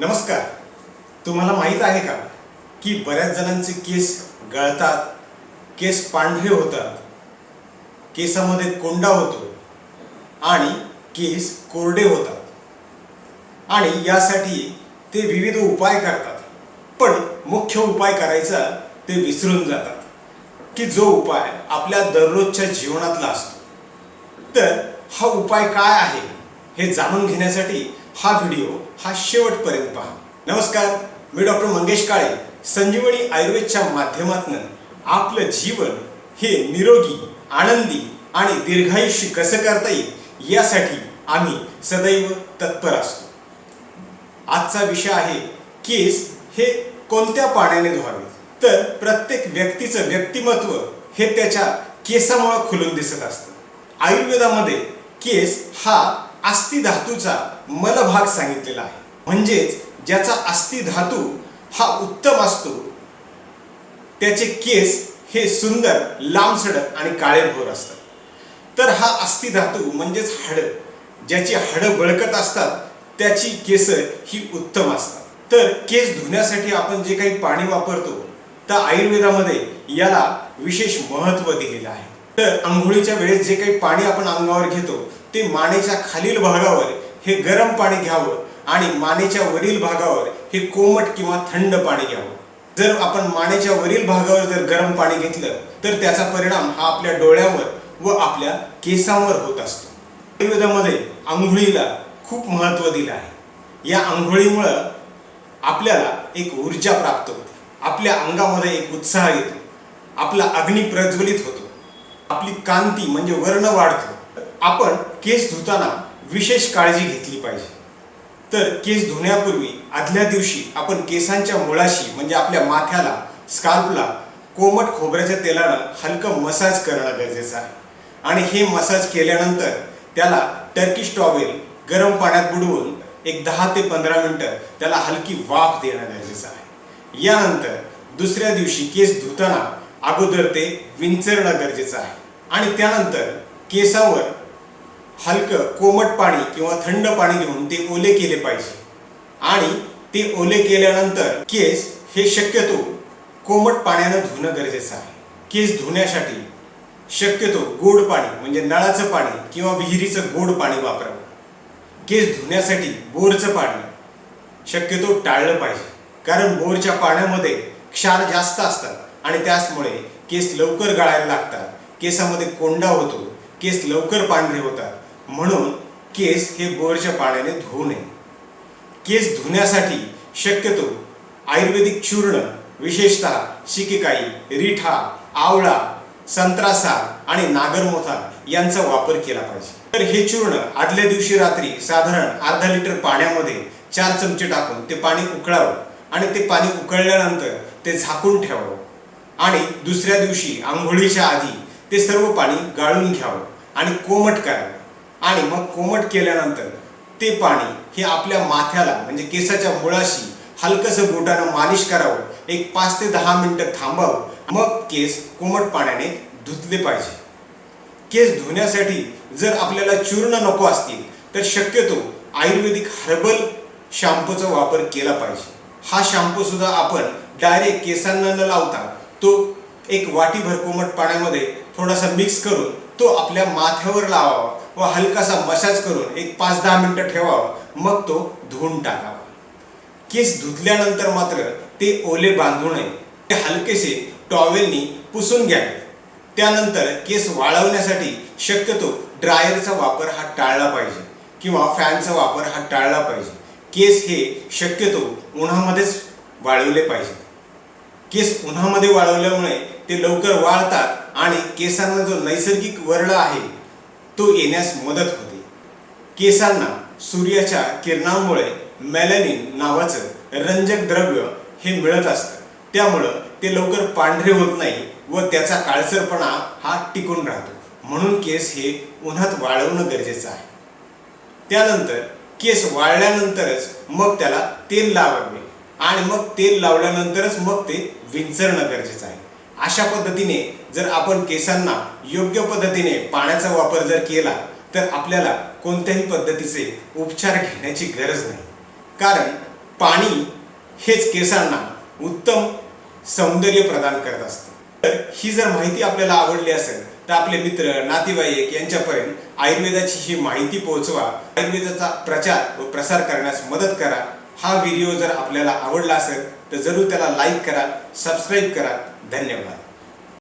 नमस्कार. तुम्हाला माहीत आहे का की बऱ्याच जणांचे केस गळतात केस पांढरे होतात केसामध्ये कोंडा होतो आणि केस कोरडे होतात. आणि यासाठी ते विविध उपाय करतात. पण मुख्य उपाय करायचा ते विसरून जातात की जो उपाय आपल्या दररोजच्या जीवनातला असतो. तर हा उपाय काय आहे हे जाणून घेण्यासाठी हा व्हिडिओ हा शेवटपर्यंत पहा. नमस्कार मी डॉक्टर मंगेश काळे संजीवनी आयुर्वेदच्या माध्यमातून आपलं जीवन हे निरोगी आनंदी आणि दीर्घायुष्य कसं करता येईल यासाठी आम्ही सदैव तत्पर असतो. आजचा विषय आहे केस हे कोणत्या पाण्याने धुवावे? तर प्रत्येक व्यक्तीचं व्यक्तिमत्व हे त्याच्या केसामुळे खुलून दिसत असतं. आयुर्वेदामध्ये केस हा अस्थिधातूचा मलभाग सांगितलेला आहे. म्हणजेच ज्याचा अस्थिधातू हा उत्तम असतो त्याचे केस हे सुंदर लांबसडक आणि काळेभोर असतात. तर हा अस्थि धातू म्हणजेच हाडं ज्याची हाडं बळकट असतात त्याची केस ही उत्तम असतात. तर केस धुण्यासाठी आपण जे काही पाणी वापरतो तर आयुर्वेदामध्ये याला विशेष महत्त्व दिलेलं आहे. तर आंघोळीच्या वेळेस जे काही पाणी आपण अंगावर घेतो ते मानेच्या खालील भागावर हे गरम पाणी घ्यावं आणि मानेच्या वरील भागावर हे कोमट किंवा थंड पाणी घ्यावं. जर आपण मानेच्या वरील भागावर जर गरम पाणी घेतलं तर त्याचा परिणाम हा आपल्या डोळ्यावर व आपल्या केसांवर होत असतो. आयुर्वेदामध्ये आंघोळीला खूप महत्त्व दिलं आहे. या आंघोळीमुळं आपल्याला एक ऊर्जा प्राप्त होते. आपल्या अंगामध्ये एक उत्साह येतो. आपला अग्नी प्रज्वलित होतो. आपली कांती म्हणजे वर्ण वाढतो. आपण केस धुताना विशेष काळजी घेतली पाहिजे. तर केस धुण्यापूर्वी आदल्या दिवशी आपण केसांच्या मुळाशी म्हणजे आपल्या माथ्याला स्काल्पला कोमट खोबऱ्याच्या तेलानं हलकं मसाज करणं गरजेचं आहे. आणि हे मसाज केल्यानंतर त्याला टर्किश टॉवेल गरम पाण्यात बुडवून एक दहा ते पंधरा मिनटं त्याला हलकी वाफ देणं गरजेचं आहे. यानंतर दुसऱ्या दिवशी केस धुताना अगोदर ते विंचरणं गरजेचं आहे. आणि त्यानंतर केसावर हलकं कोमट पाणी किंवा थंड पाणी घेऊन ते ओले केले पाहिजे. आणि ते ओले केल्यानंतर केस हे शक्यतो कोमट पाण्यानं धुणं गरजेचं आहे. केस धुण्यासाठी शक्यतो गोड पाणी म्हणजे नळाचं पाणी किंवा विहिरीचं गोड पाणी वापरावं. केस धुण्यासाठी बोरचं पाणी शक्यतो टाळलं पाहिजे. कारण बोरच्या पाण्यामध्ये क्षार जास्त असतात आणि त्याचमुळे केस लवकर गळायला लागतात. केसामध्ये कोंडा होतो केस लवकर पांढरे होतात. म्हणून केस हे बोरच्या पाण्याने धुवू नये. केस धुण्यासाठी शक्यतो आयुर्वेदिक चूर्ण विशेषतः शिकेकाई रिठा आवळा संत्रासार आणि नागरमोथा यांचा वापर केला पाहिजे. तर हे चूर्ण आदल्या दिवशी रात्री साधारण अर्धा लिटर पाण्यामध्ये चार चमचे टाकून ते पाणी उकळावं आणि ते पाणी उकळल्यानंतर ते झाकून ठेवावं आणि दुसऱ्या दिवशी आंघोळीच्या आधी ते सर्व पाणी गाळून घ्यावं आणि कोमट करावं. आणि मग कोमट केल्यानंतर ते पाणी हे आपल्या माथ्याला म्हणजे केसाच्या मुळाशी हलकसं बोटानं मालिश करावं. एक पाच ते दहा मिनटं थांबावं. मग केस कोमट पाण्याने धुतले पाहिजे. केस धुण्यासाठी जर आपल्याला चूर्ण नको असतील तर शक्यतो आयुर्वेदिक हर्बल शॅम्पूचा वापर केला पाहिजे. हा शॅम्पू सुद्धा आपण डायरेक्ट केसांना न लावता. तो एक वाटीभर कोमट पाण्यामध्ये थोडासा मिक्स करून तो आपल्या माथ्यावर लावावा. व हलकासा मसाज करून एक पाच दहा मिनटं ठेवावं. मग तो धुवून टाकावा. केस धुतल्यानंतर मात्र ते ओले बांधू नये. ते हलकेसे टॉवेलनी पुसून घ्यावे त्यानंतर केस वाळवण्यासाठी शक्यतो ड्रायरचा वापर हा टाळला पाहिजे किंवा फॅनचा वापर हा टाळला पाहिजे. केस हे शक्यतो उन्हामध्येच वाळवले पाहिजे. केस उन्हामध्ये वाळवल्यामुळे ते लवकर वाळतात आणि केसांना जो नैसर्गिक वर्ण आहे तो येण्यास मदत होते. केसांना सूर्याच्या किरणांमुळे मेलॅनिन नावाचं रंजक द्रव्य हे मिळत असतं. त्यामुळं ते लवकर पांढरे होत नाही व त्याचा काळसरपणा हा टिकून राहतो. म्हणून केस हे उन्हात वाळवणं गरजेचं आहे. त्यानंतर केस वाळल्यानंतरच मग त्याला तेल लावावे आणि मग तेल लावल्यानंतरच मग ते विंचरणं गरजेचं आहे. अशा पद्धतीने जर आपण केसांना योग्य पद्धतीने पाण्याचा वापर जर केला तर आपल्याला कोणत्याही पद्धतीचे उपचार घेण्याची गरज नाही. कारण पाणी हेच केसांना उत्तम सौंदर्य प्रदान करत असतं. तर ही जर माहिती आपल्याला आवडली असेल तर आपले मित्र नातेवाईक यांच्यापर्यंत आयुर्वेदाची ही माहिती पोहोचवा. आयुर्वेदाचा प्रचार व प्रसार करण्यास मदत करा. हा व्हिडिओ जर आपल्याला आवडला असेल तर जरूर त्याला लाईक करा सबस्क्राईब करा. धन्यवाद.